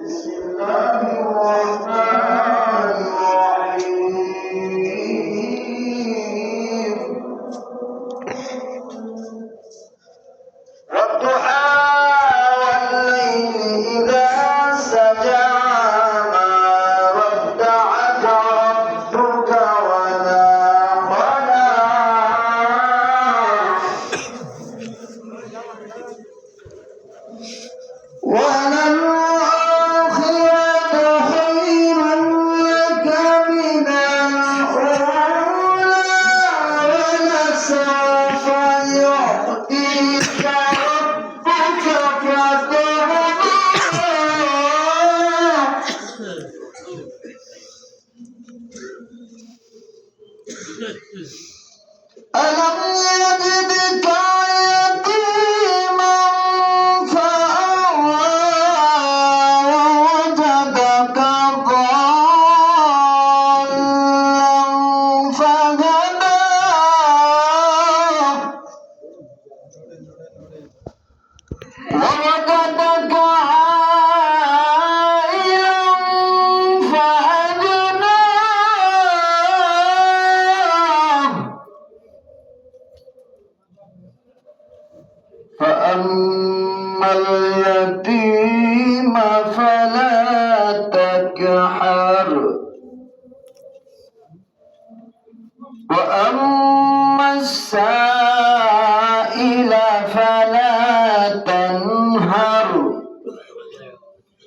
Bismillah. goodness.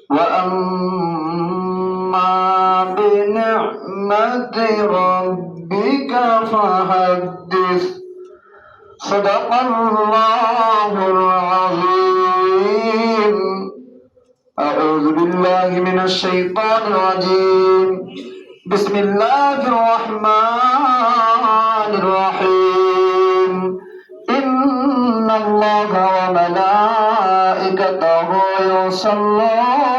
وأما بنعمة ربك فحدث. صدق الله العظيم. أعوذ بالله من الشيطان الرجيم. بسم الله الرحمن الرحيم. إن الله وملائكته يصلون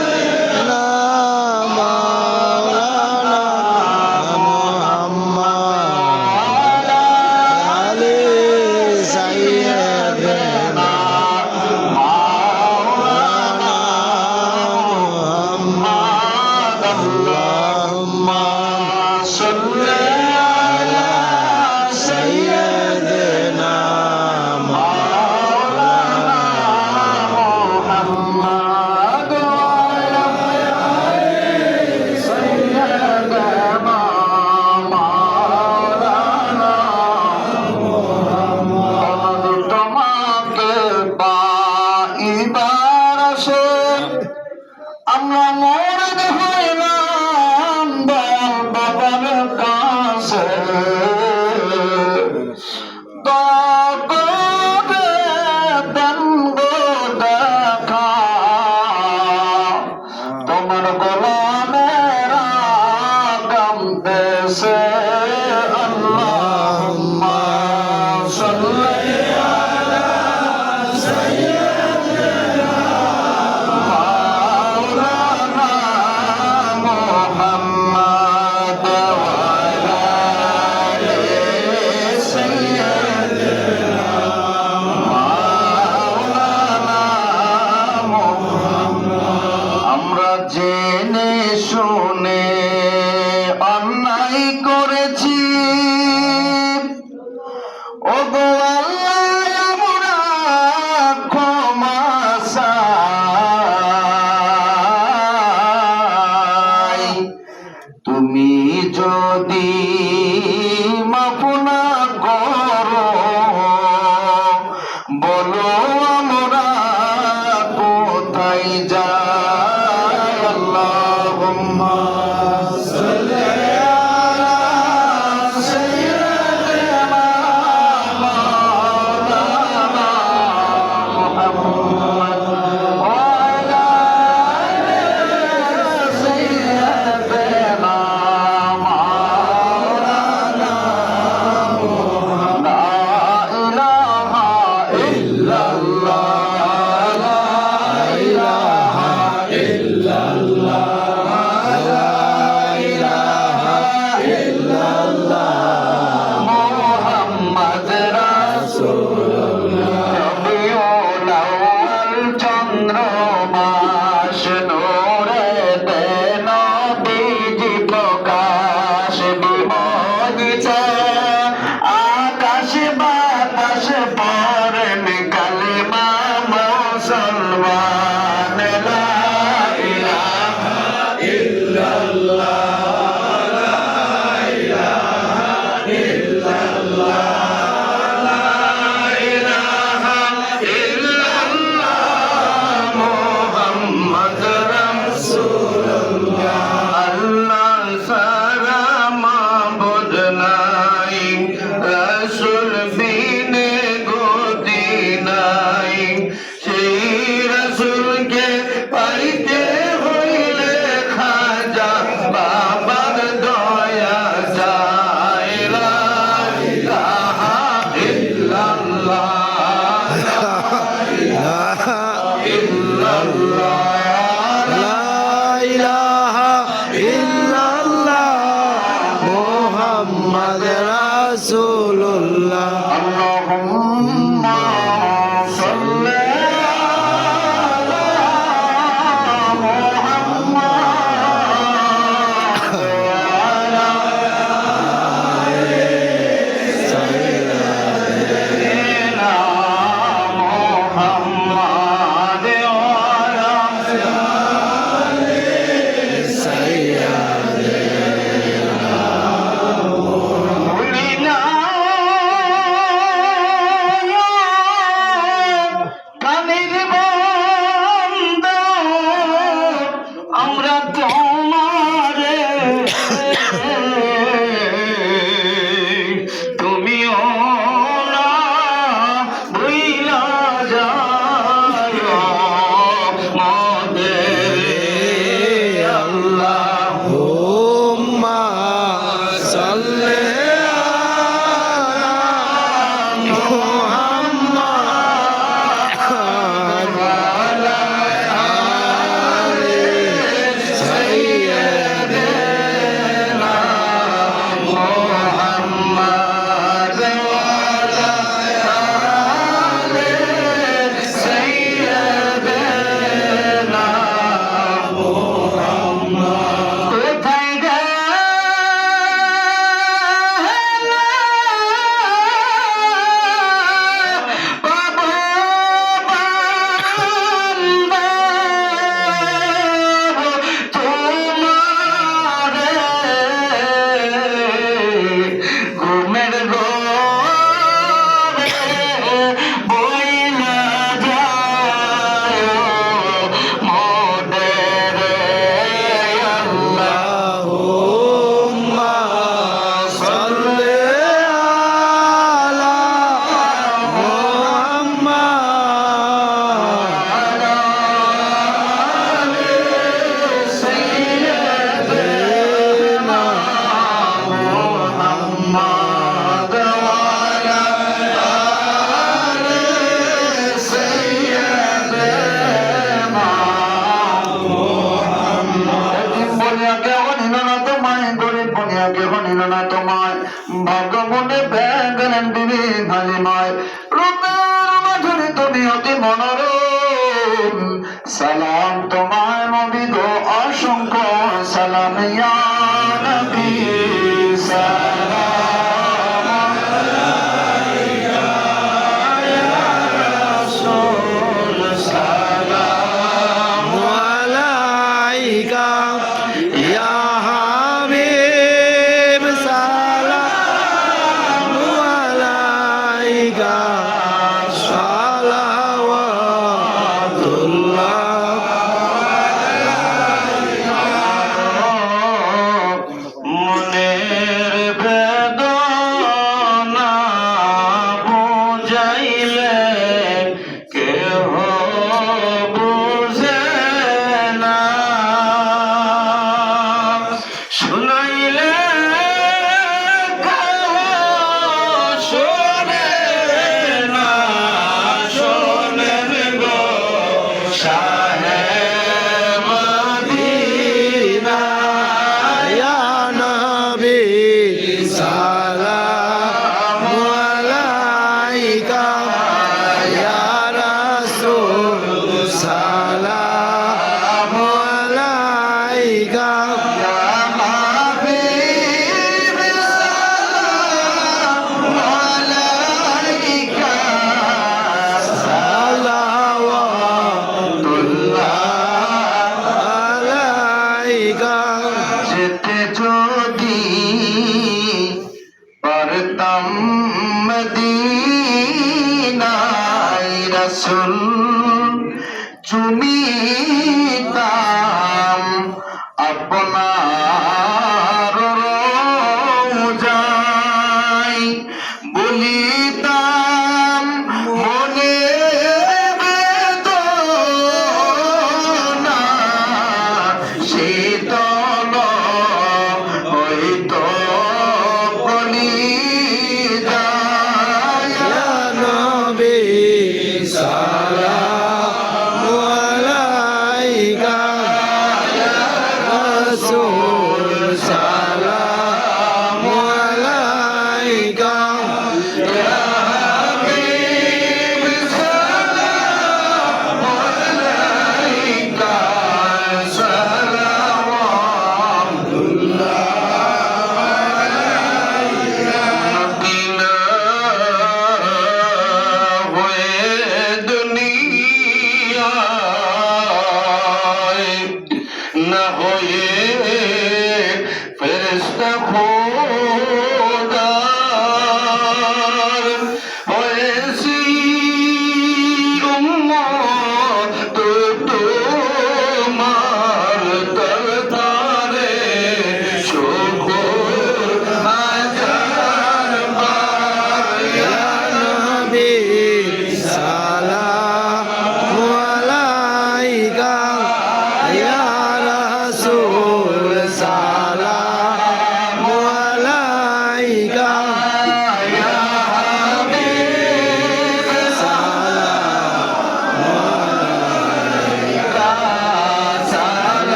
Amen.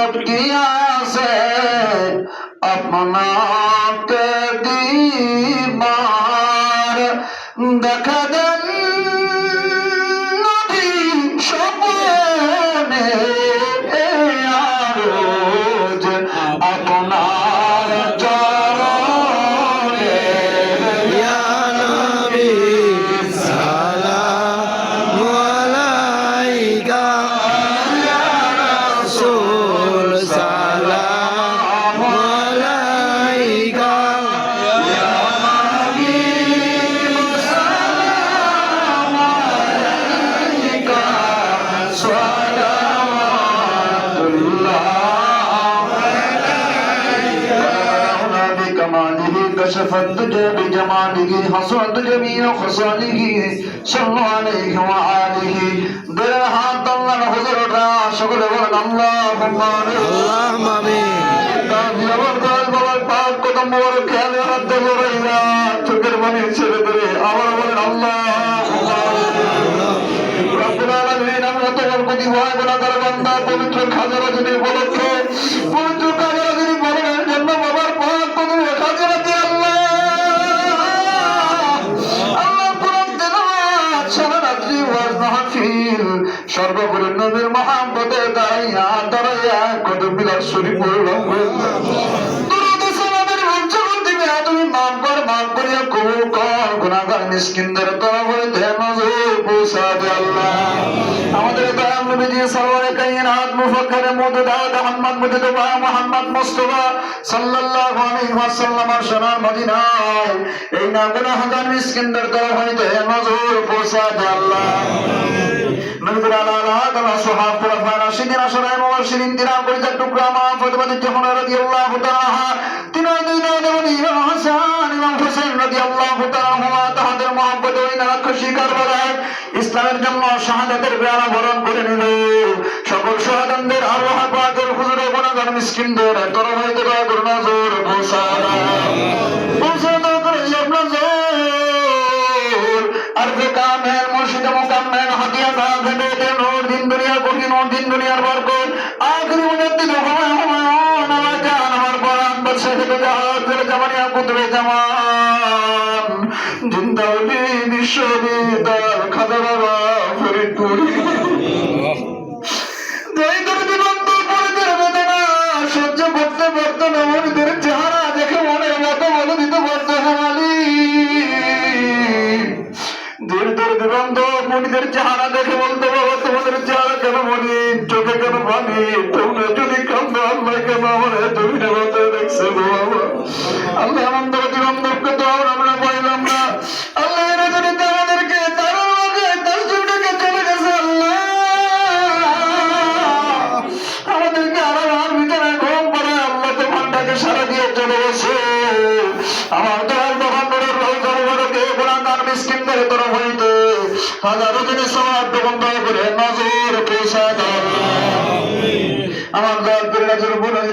আছে আপনাকে দিবার দেখা রাসূলিহি সাল্লাল্লাহু আলাইহি ওয়া আলিহি বের পবিত্র খাজারা যদি উপলক্ষে পবিত্র সর্বোপরি নবীর মহাব্বতে দাঁড়াইয়া দাঁড়াইয়া কত বিলাস শরীফ পড়লাম মিসকিনদের তরফ নজর পৌঁছা দে আল্লাহ। আমাদের দয়াল নবীজি সরওয়ারে মুহাম্মদ মুহাম্মদ এই না গুনাহগার মিসকিনদের তরফ নজর পৌঁছা দে আল্লাহ। নবীর আলালা তালা সোহাব খোলাফা রাশিদিন আসরায় মুবাশশিরিন তিনার পরিচয় টুকরা মা ফাতিমা জাহরা রাদিয়াল্লাহু তাআলা তিনার দুই নয় দেবনী ইমাম হাসান, ইমাম হোসেন রাদিয়াল্লাহু তাআলা তাহাদের মহব্বত ওই নারাক্ষসী কারবালায় ইসলামের জন্য শাহাদাতের বেড়া বরণ করে নিল। সকল শাহাদানদের আল্লাহ পাকের হুজুরে গুনাহগার মিসকিনদের তরফ হইতে দয়া করুন নজর পৌঁছা নূর দিন দুনিয়া কোটি নূর দিন দুনিয়ার বরকত আখরি হুমায়ুন হুমায়ুন আমার জান আমার থেকে জাহাজ কুদরে জামান বিশ্ববিদ্যালয় সহ্য করতে পারতো না মনিদের চেহারা মনিদের চেহারা দেখে বলতে বাবা তোমাদের চেহারা কেন মনি চোখে কেন পানি? তোমরা যদি কান্দ, আল্লাহ কেন আমার তুমি বলতে দেখছে বাবা? আল্লাহ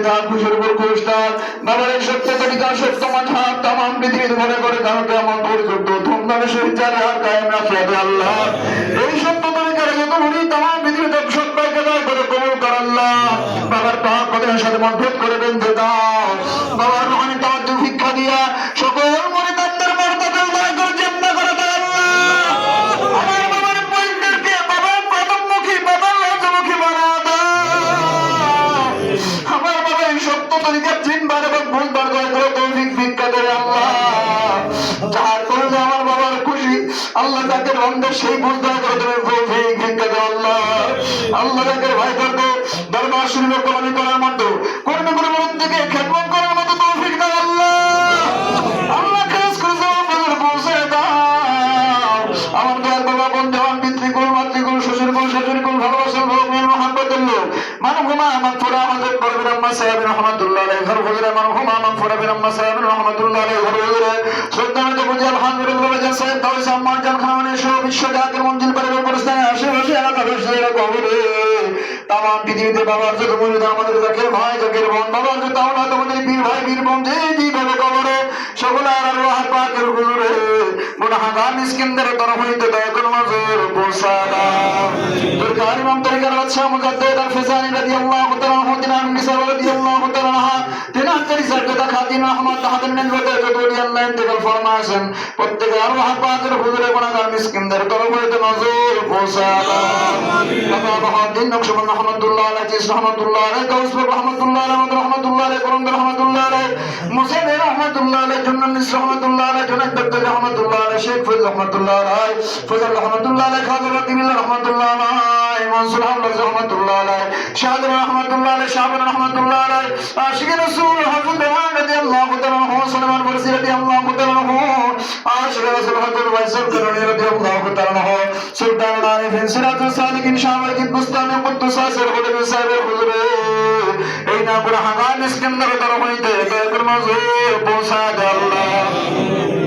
দিতাম উপর খুশতাম বাবার এই সত্য তরিকা সত্য মাথা তামাম পৃথিবীর মনে করে কারণ কেমন পরিযুক্ত ধুমধামে শহীদ জানে আর কায়েম রাখলে আল্লাহ। এই সত্য তরিকার যত ভুলি তামাম পৃথিবীতে সত্যাকে দয়া করে কবুল কর আল্লাহ। বাবার পাহাড় কদের সাথে মজবুত করে বেঁধে দাও। বাবার রোহানি তাওয়ার ভিক্ষা দিয়া দয়া করে তুমি তৌফিক ভিক্ষা দাও করার মতো কর্মী কর্মীর থেকে খেদমত করার মতো তৌফিক দাও আল্লাহ আল্লাহ খাস করে যাও আমাদের পৌঁছে দাও আমার দয়াল বাবা বন্ধু আমার পিতৃকুল ভালোবাসার মানহুমা মাগফুরা হযরত করবির আম্মা সাহেব রহমাতুল্লাহ আলাইহি, ঘর হুজুরে মানহুমা মাগফুরা বিন আম্মা সাহেব রহমাতুল্লাহ আলাইহি, ঘর হুজুরে শ্রদ্ধানিত বুঝি আলহামদুলিল্লাহ বাজার সাহেব তাওই সাম্মান জান খানে সহ বিশ্ব জাতির পরিবার আশেপাশে এলাকা তামাম পৃথিবীতে বাবার যত মরিদ আমাদের জাকের ভাই জাকের বোন। বাবার যত আওলাদ আমাদের বীর ভাই বীর বোন যে যেভাবে কবরে সকলে আর আল্লাহ পাকের হুজুরে। গুনাহগার মিসকিনদের তরফ হইতে দয়া করে নজর পৌঁছা দাও। দুর্গার ইমাম তরিকার বাদশাহ মুজাদ্দিদ আল ফিসানি রাদিয়াল্লাহু কথা তাহাদের নেন প্রত্যেক পাকের তরফ হইতে রহমতুল্লাহ আলাইহি জিস রহমতুল্লাহ আলাইহি কাউসুর রহমতুল্লাহ আহমদ রহমতুল্লাহ আলাইহি করন্দ রহমতুল্লাহ আলাইহি মুসাইদ রহমতুল্লাহ সুলতান আরিফিন সিরাজুল সালিকিন শাহওয়াল বুস্তানে, কুদ্দুস আসর হুদুর সাহেবের হুজুরে। এই নাম করে হাগান মিসকিনদের তরফ হইতে দয়াকর নজর পৌঁছা আল্লাহ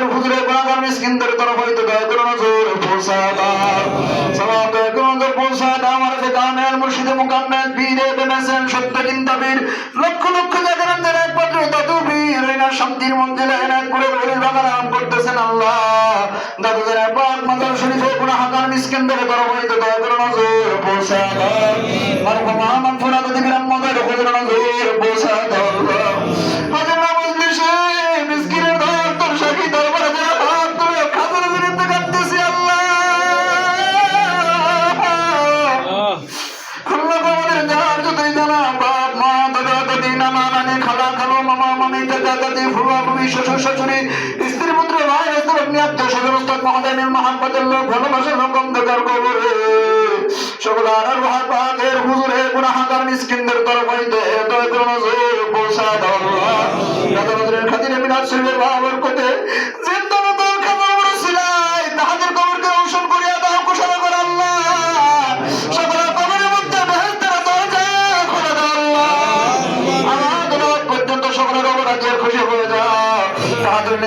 মুহাব্বাতের হুজুরে গুনাহগার মিসকিনদের তরফ হইতে দয়া করে নজর দয়া করে মুর্শিদে মুকাম্মেল পীরে বেমেসেন সত্য লক্ষ লক্ষ জাগরণদের একমাত্র দাদু বীর শান্তির মন্দিরে করে করতেছেন আল্লাহ। দাদুদের পাক মাজার শরীফে গুনাহগার মিসকিনদের তরফ হইতে দয়া করে নজর পৌঁছা দাও মারহুমা মাগফিরাত দিবিরাম নজর দাও খালা খালো মামা মামি কাকা কাকি ফুয়া ফুবি শ্বশুর শাশুড়ি, স্ত্রী পুত্র, ভাই, স্ত্রী অগ্নি আত্মীয় স্বজন, উস্তাদ মহাদানের মহাব্বতের লোক ভালোবাসার লোক, অন্ধকার কবরে। সকল আনার মহাপাকের হুজুরে, গুনাহাগার, মিসকিনদের তরফ হইতে দয়া করে নজর পৌঁছা দাও আল্লাহ। খাতিরে মিনার শরীরের বাবার কোতে জিন্দা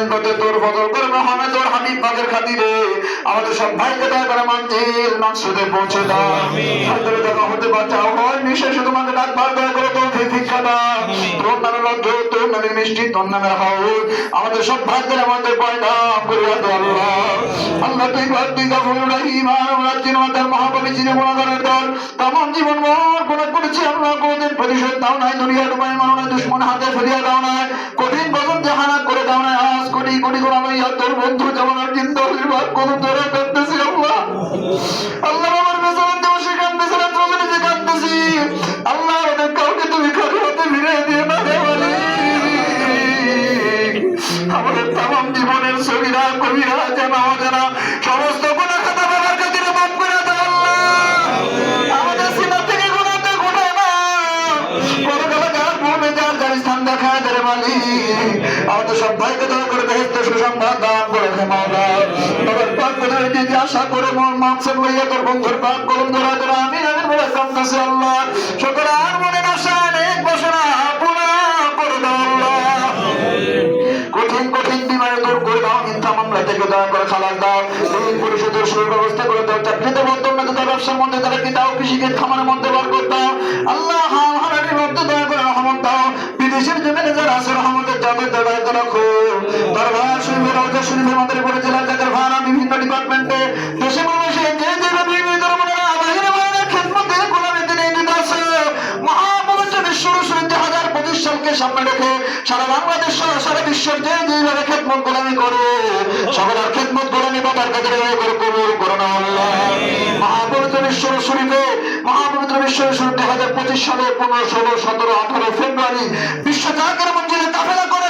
নিকটে তোর বদল করে মোহাম্মদ তোর হাবিব পাদের খাতিরে। আমাদের সব ভাইকে দয়া করে মঞ্জিল মাকসুদে পৌঁছে দাও। হাজারে দেখা করতে বাঁচাও হয় নিঃশেষে তোমাকে ডাকবার দয়া করে তো শিক্ষা দাও তোর নামে লজ্জ তোর নামে মিষ্টি তোর নামের হাউস আমাদের সব ভাগ্যের আমাদের পয়দা করিয়া আল্লাহ। আল্লাহ তুই ঘর তুই গাফুর রহিম আর আমরা চিনমাতার মহাকবি চিনে গুণাগারের দল। তামাম জীবন মর গুণ করেছি আল্লাহ কোনদিন প্রতিশোধ দাও নাই দুনিয়া ডুবাই মানো নাই দুশ্মন হাতে ফেরিয়া দাও নাই। কঠিন গজব জাহানা করে দাও নাই আজ কোটি কোটি গুণ লইয়া তোর বন্ধু যেমন আর চিন্তা হইবার কোন তোরা করতেছি আল্লাহ। আল্লাহ আমার বেসারাত দেবো সেখান বেসারাত রোজে নিজে কাঁদতেছি। আল্লাহ ওদের কাউকে তুমি খালি হাতে ফিরে দিয়ে না মালিক। আমাদের তামাম জীবনের সবিরা কবিরা, জানা অজানা, সমস্ত গুণা খাতা বাবার কাছে মাফ করে দাও আল্লাহ। আমাদের সিনা থেকে গুণাতে গুণে না পরকালে যার মনে যার যার স্থান দেখা যায় মালিক। আমাদের সব ভাইকে দয়া করে বেহেস্ত সুসংবাদ দান করে মাওলা আশা করে মন মাংসের লইয়া তোর বন্ধুর পাক কলম ধরা ধরা আমি আমি বলে কামতাছে আল্লাহ। সকল আর অনেক পুরা করে দাও আল্লাহ। কঠিন কঠিন বিমারে দূর করে দাও থেকে দয়া করে দাও। পরিশোধের সুব্যবস্থা করে দাও। চাকরিতে ব্যবসার মধ্যে তারা কৃষিকে মধ্যে বার করে আল্লাহ হারানির মধ্যে দয়া করে রহমত দাও। বিদেশের জমিনে যারা আছে রহমতের যাদের দাদায় রাখো দরবার শুনবে রওজা শুনবে আমাদের উপরে জেলার জায়গার ভাড়া বিভিন্ন ডিপার্টমেন্টে সালকে সামনে রেখে সারা বাংলাদেশ সহ সারা বিশ্বের যে যেভাবে খেদমত গোলামি করে সকলের খেদমত গোলামি বাবার কাছে করে কবুল করো না আল্লাহ মহাপবিত্র বিশ্ব শুরুতে মহাপবিত্র বিশ্বের শুরু দুই হাজার পঁচিশ সালে পনেরো ষোলো সতেরো আঠারো ফেব্রুয়ারি বিশ্ব জাগের মঞ্জিলে কাফেলা করে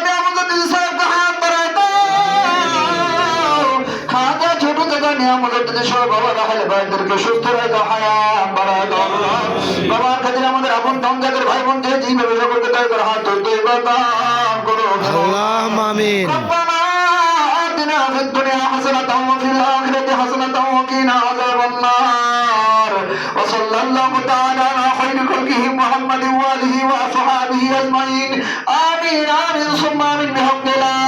থেকে নিয়ামতের দিদি সব বাবা রাখালে ভাইদেরকে সুস্থ রাখা হায়াত বাড়া দাও বাবার খাতিরে আমাদের আপন তঞ্জাকের ভাই বোন যে যেভাবে সকলকে তাই করে হাত ধরতে দান করো আল্লাহ আমিন ربنا آتنا في الدنيا حسنة وفي الآخرة حسنة وقنا عذاب النار وصلى الله تعالى على خير خلقه محمد وآله وأصحابه أجمعين آمين آمين ثم آمين بحمد لا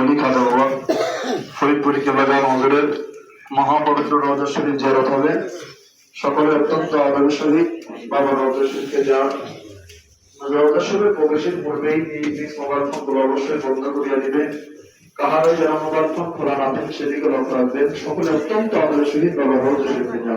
অলি খাজা হওয়া ফরিদপুরি কেবলাজান হজরের মহাপবিত্র রাজস্বরী জেরত হবে। সকলে অত্যন্ত আদর বাবা রাজস্বরীকে যান যা রজা প্রবেশের পূর্বেই এই মোবাইল অবশ্যই বন্ধ করিয়া দিবে। কাহারও যেন মোবাইল ফোন খোলা না থাকে, সেদিকে লক্ষ্য সকলে অত্যন্ত আদর বাবা রজা যা।